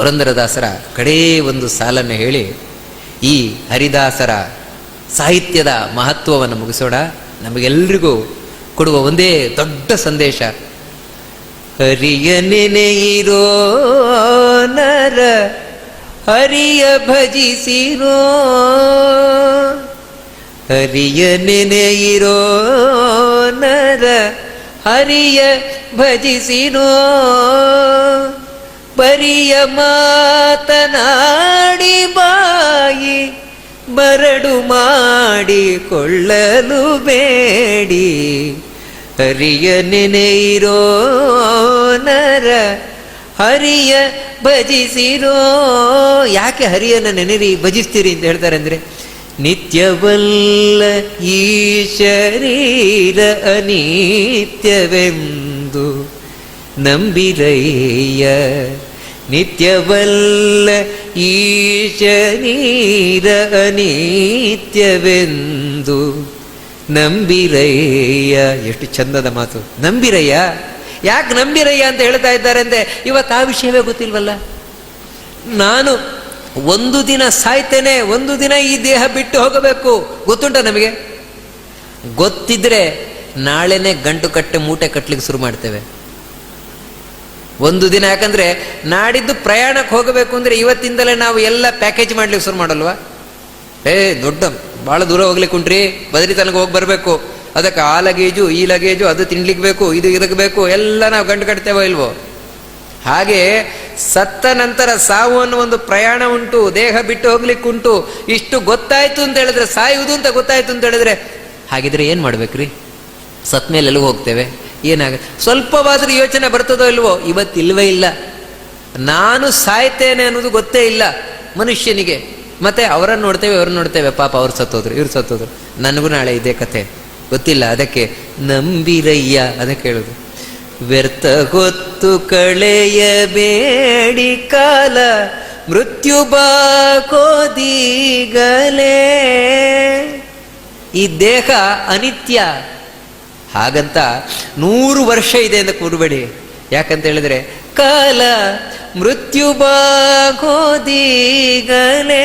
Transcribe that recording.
ಪುರಂದರದಾಸರ ಕಡೇ ಒಂದು ಸಾಲನ್ನು ಹೇಳಿ, ಈ ಹರಿದಾಸರ ಸಾಹಿತ್ಯದ ಮಹತ್ವವನ್ನು ಮುಗಿಸೋಣ. ನಮಗೆಲ್ರಿಗೂ ಕೊಡುವ ಒಂದೇ ದೊಡ್ಡ ಸಂದೇಶ ಹರಿಯ ನೆನೆಯಿರೋ ನರ, ಹರಿಯ ಭಜಿಸಿರೋ ಹರಿಯ ನೆನೆಯಿರೋ ನರ, ಹರಿಯ ಭಜಿಸಿರೋ. ಬರಿಯ ಮಾತನಾಡಿ ಬಾಯಿ ಬರಡು ಮಾಡಿಕೊಳ್ಳಲು ಬೇಡಿ. ಹರಿಯ ನೆನೆಯಿರೋ ನರ ಹರಿಯ ಭಜಿಸಿರೋ. ಯಾಕೆ ಹರಿಯನ್ನ ನೆನೆರಿ, ಭಜಿಸ್ತೀರಿ ಅಂತ ಹೇಳ್ತಾರೆ ಅಂದ್ರೆ, ನಿತ್ಯವಲ್ಲ ಈ ಶರೀರ ಅನಿತ್ಯವೆಂದು ನಂಬಿರಯ್ಯ ನಿತ್ಯವಲ್ಲ ಈ ಶರೀರ ಅನಿತ್ಯವೆಂದು. ನಂಬಿರಯ್ಯ, ಎಷ್ಟು ಚಂದದ ಮಾತು. ನಂಬಿರಯ್ಯ? ಯಾಕೆ ನಂಬಿರಯ್ಯ ಅಂತ ಹೇಳ್ತಾ ಇದ್ದಾರೆ ಅಂದ್ರೆ ಇವತ್ತು ಆ ವಿಷಯವೇ ಗೊತ್ತಿಲ್ವಲ್ಲ? ನಾನು ಒಂದು ದಿನ ಸಾಯ್ತೇನೆ, ಒಂದು ದಿನ ಈ ದೇಹ ಬಿಟ್ಟು ಹೋಗಬೇಕು. ಗೊತ್ತುಂಟ ನಮಗೆ? ಗೊತ್ತಿದ್ರೆ ನಾಳೆನೆ ಗಂಟು ಕಟ್ಟೆ ಮೂಟೆ ಕಟ್ಟಲಿಕ್ಕೆ ಶುರು ಮಾಡ್ತೇವೆ. ಒಂದು ದಿನ ಯಾಕಂದ್ರೆ ನಾಡಿದ್ದು ಪ್ರಯಾಣಕ್ಕೆ ಹೋಗಬೇಕು ಅಂದ್ರೆ ಇವತ್ತಿಂದಲೇ ನಾವು ಎಲ್ಲ ಪ್ಯಾಕೇಜ್ ಮಾಡ್ಲಿಕ್ಕೆ ಶುರು ಮಾಡಲ್ವಾ? ಏ, ದೊಡ್ಡ ಬಹಳ ದೂರ ಹೋಗ್ಲಿಕ್ಕೆ ಕುಂಟ್ರಿ ಬದರಿ ತನಕ ಹೋಗಿ ಬರಬೇಕು. ಅದಕ್ಕೆ ಆ ಲಗೇಜು, ಈ ಲಗೇಜು, ಅದು ತಿನ್ಲಿಕ್ಕೆ ಬೇಕು, ಇದು ಇದಕ್ಕೆ ಬೇಕು, ಎಲ್ಲ ನಾವು ಗಂಟು ಕಟ್ತೇವೋ ಇಲ್ವೋ? ಹಾಗೆ ಸತ್ತ ನಂತರ ಸಾವು ಅನ್ನೋ ಒಂದು ಪ್ರಯಾಣ ಉಂಟು, ದೇಹ ಬಿಟ್ಟು ಹೋಗ್ಲಿಕ್ಕೆ ಉಂಟು. ಇಷ್ಟು ಗೊತ್ತಾಯ್ತು ಅಂತ ಹೇಳಿದ್ರೆ ಸಾಯುವುದು ಅಂತ ಗೊತ್ತಾಯ್ತು ಅಂತ ಹೇಳಿದ್ರೆ, ಹಾಗಿದ್ರೆ ಏನ್ ಮಾಡ್ಬೇಕ್ರಿ? ಸತ್ ಮೇಲೆ ಎಲ್ಲಿಗೆ ಹೋಗ್ತೇವೆ? ಏನಾಗ ಸ್ವಲ್ಪವಾದರೂ ಯೋಚನೆ ಬರ್ತದೋ ಇಲ್ವೋ? ಇವತ್ತಿಲ್ವೇ ಇಲ್ಲ. ನಾನು ಸಾಯ್ತೇನೆ ಅನ್ನೋದು ಗೊತ್ತೇ ಇಲ್ಲ ಮನುಷ್ಯನಿಗೆ. ಮತ್ತೆ ಅವರನ್ನು ನೋಡ್ತೇವೆ, ಇವ್ರನ್ನ ನೋಡ್ತೇವೆ. ಪಾಪ ಅವ್ರು ಸತ್ತೋದ್ರು, ಇವ್ರು ಸತ್ತೋದ್ರು. ನನಗೂ ನಾಳೆ ಇದೇ ಕತೆ. ಗೊತ್ತಿಲ್ಲ, ಅದಕ್ಕೆ ನಂಬಿರಯ್ಯ ಅದಕ್ಕೆ ಹೇಳುದು ವ್ಯರ್ಥ ಹೊತ್ತು ಕಳೆಯಬೇಡಿ ಕಾಲ, ಮೃತ್ಯು ಬಾಕೋದೀಗಲೇ ಈ ದೇಹ ಅನಿತ್ಯ. ಹಾಗಂತ ನೂರು ವರ್ಷ ಇದೆ ಅಂತ ಕೂಡಬೇಡಿ. ಯಾಕಂತ ಹೇಳಿದ್ರೆ ಕಾಲ ಮೃತ್ಯು ಬಾಗೋದಿಗಲೇ